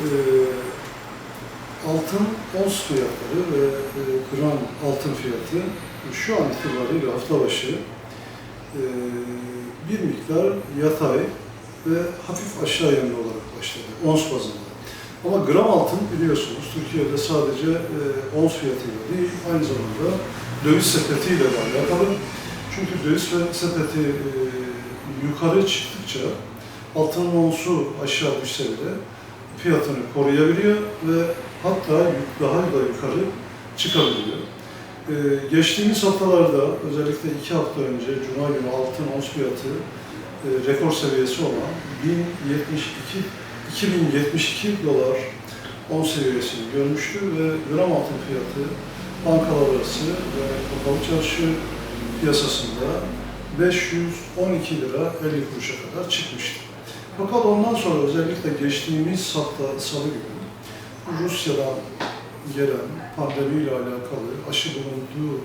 e, altın ons fiyatları ve e, gram altın fiyatı şu an itibariyle hafta başı e, bir miktar yatay ve hafif aşağı yönlü olarak başladı ons bazında. Ama gram altın biliyorsunuz Türkiye'de sadece e, ons fiyatıyla değil aynı zamanda döviz sepetiyle de alakalı. Çünkü döviz sepeti e, yukarı çıktıkça altının onsu aşağı düşse bile fiyatını koruyabiliyor ve hatta daha da yukarı çıkabiliyor. Ee, geçtiğimiz haftalarda özellikle iki hafta önce Cuma günü altın ons fiyatı e, rekor seviyesi olan 1072 2072 dolar ons seviyesini görmüştü ve gram altın fiyatı bankalar arası ve kapalı çarşı piyasasında 512 lira 50 kuruşa kadar çıkmıştı. Fakat ondan sonra özellikle geçtiğimiz hafta salı günü Rusya'dan gelen pandemiyle alakalı aşı bulunduğu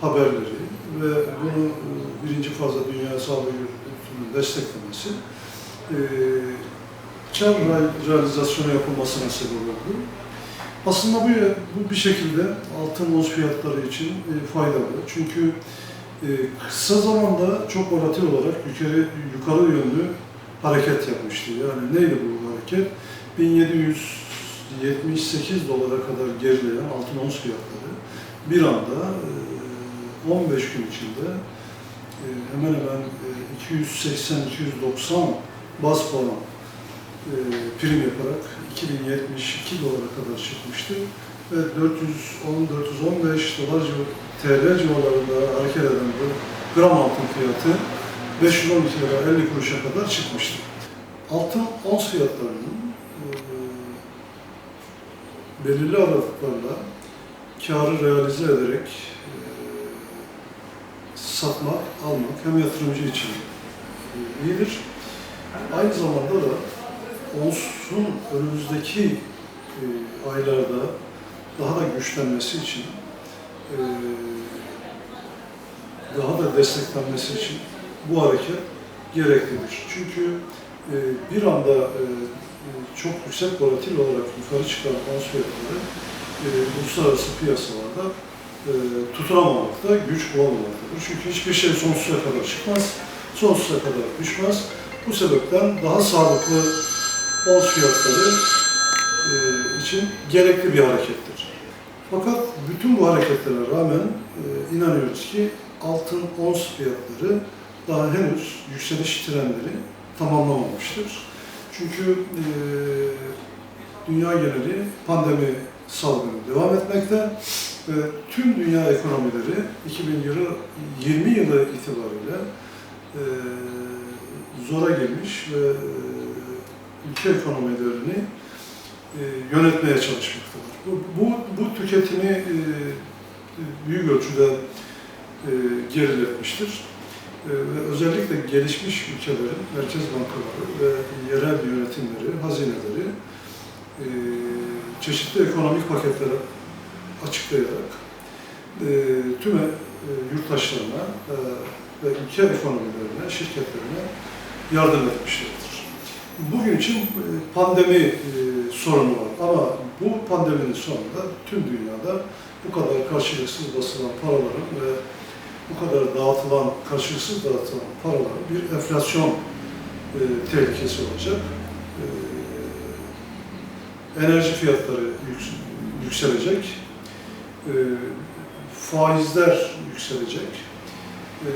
haberleri ve bunu e, birinci fazla Dünya Sağlığı Örgütü'nün desteklemesi e, re- realizasyonu yapılmasına sebep oldu. Aslında bu, bu bir şekilde altın ons fiyatları için e, faydalı. Çünkü e, kısa zamanda çok volatil olarak yukarı, yukarı yönlü hareket yapmıştı. Yani neydi bu hareket? 1778 dolara kadar gerileyen altın ons fiyatları bir anda e, 15 gün içinde e, hemen hemen e, 280-290 baz puan e, prim yaparak 2072 dolara kadar çıkmıştı ve 410-415 dolar TL civarlarında hareket eden bu gram altın fiyatı 512 lira 50 kuruşa kadar çıkmıştı. Altın ons fiyatlarının e, belirli aralıklarla karı realize ederek e, satmak, almak hem yatırımcı için e, iyidir. Aynı zamanda da onsun önümüzdeki e, aylarda daha da güçlenmesi için e, daha da desteklenmesi için bu hareket gereklidir. Çünkü e, bir anda e, e, çok yüksek volatil olarak yukarı çıkan ons fiyatları e, uluslararası piyasalarda e, tutunamamakta, güç bulamamaktadır. Çünkü hiçbir şey sonsuza kadar çıkmaz, sonsuza kadar düşmez. Bu sebepten daha sağlıklı ons fiyatları e, için gerekli bir harekettir. Fakat bütün bu hareketlere rağmen e, inanıyoruz ki altın ons fiyatları daha henüz yükseliş trendleri tamamlamamıştır. Çünkü e, dünya geneli pandemi salgını devam etmekte ve tüm dünya ekonomileri 2020 yılı itibariyle e, zora girmiş ve e, ülke ekonomilerini e, yönetmeye çalışmaktadır. Bu, bu, bu tüketimi e, büyük ölçüde e, geriletmiştir. E, ve özellikle gelişmiş ülkelerin merkez bankaları ve yerel yönetimleri, hazineleri e, çeşitli ekonomik paketleri açıklayarak e, tüm e, yurttaşlarına e, ve ülke ekonomilerine, şirketlerine yardım etmişlerdir. Bugün için e, pandemi e, sorunu var ama bu pandeminin sonunda tüm dünyada bu kadar karşılıksız basılan paraların ve bu kadar dağıtılan, karşılıksız dağıtılan paraların bir enflasyon e, tehlikesi olacak. E, enerji fiyatları yüks- yükselecek, e, faizler yükselecek e,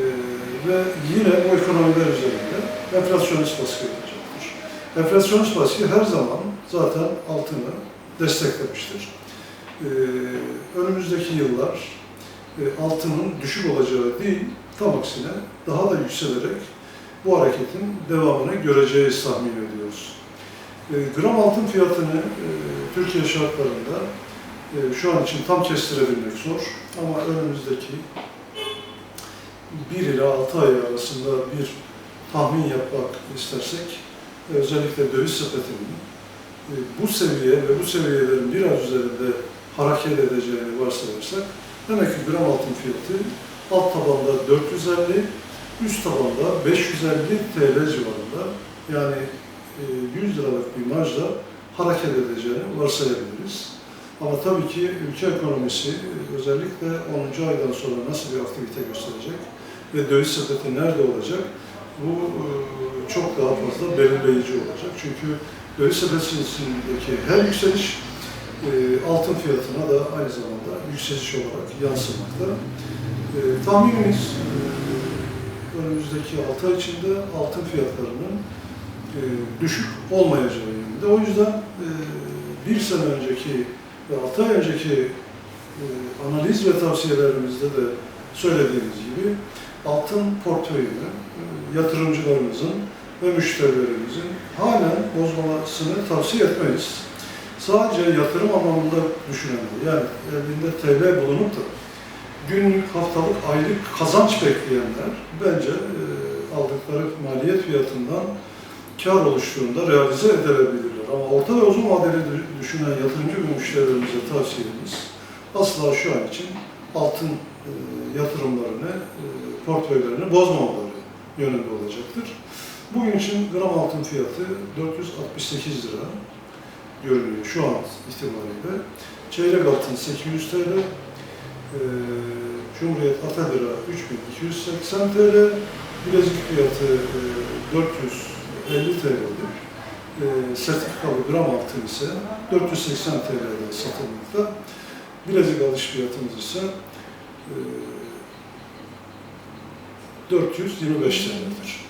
ve yine bu ekonomiler üzerinde enflasyonist baskı yapacaktır. Enflasyonist baskı her zaman zaten altını desteklemiştir. E, önümüzdeki yıllar altının düşük olacağı değil, tam aksine daha da yükselerek bu hareketin devamını göreceğiz tahmin ediyoruz. E, gram altın fiyatını e, Türkiye şartlarında e, şu an için tam kestirebilmek zor ama önümüzdeki 1 ila 6 ay arasında bir tahmin yapmak istersek e, özellikle döviz sepetinin e, bu seviye ve bu seviyelerin biraz üzerinde hareket edeceğini varsayarsak demek ki gram altın fiyatı alt tabanda 450, üst tabanda 550 TL civarında yani e, 100 liralık bir marjla hareket edeceğini varsayabiliriz. Ama tabii ki ülke ekonomisi e, özellikle 10. aydan sonra nasıl bir aktivite gösterecek ve döviz sepeti nerede olacak bu e, çok daha fazla belirleyici olacak. Çünkü döviz sepetindeki her yükseliş e, altın fiyatına da aynı zamanda yükseliş olarak yansımakta. E, tahminimiz e, önümüzdeki 6 ay içinde altın fiyatlarının e, düşük olmayacağı yönünde. O yüzden e, bir sene önceki ve 6 ay önceki e, analiz ve tavsiyelerimizde de söylediğimiz gibi altın portföyünü yatırımcılarımızın ve müşterilerimizin halen bozmamasını tavsiye etmeyiz. Sadece yatırım anlamında düşünenler, yani elinde TL bulunup da günlük, haftalık, aylık kazanç bekleyenler bence e, aldıkları maliyet fiyatından kar oluştuğunda realize edilebilirler. Ama orta ve uzun vadeli dü- düşünen yatırımcı ve müşterilerimize tavsiyemiz asla şu an için altın e, yatırımlarını, e, portföylerini bozmamaları yönünde olacaktır. Bugün için gram altın fiyatı 468 lira görünüyor şu an itibariyle. Çeyrek altın 800 TL, e, Cumhuriyet Ata Lira 3280 TL, bilezik fiyatı e, 450 TL'dir. E, sertifikalı gram altın ise 480 TL'de satılmakta. Bilezik alış fiyatımız ise e, 425 TL'dir.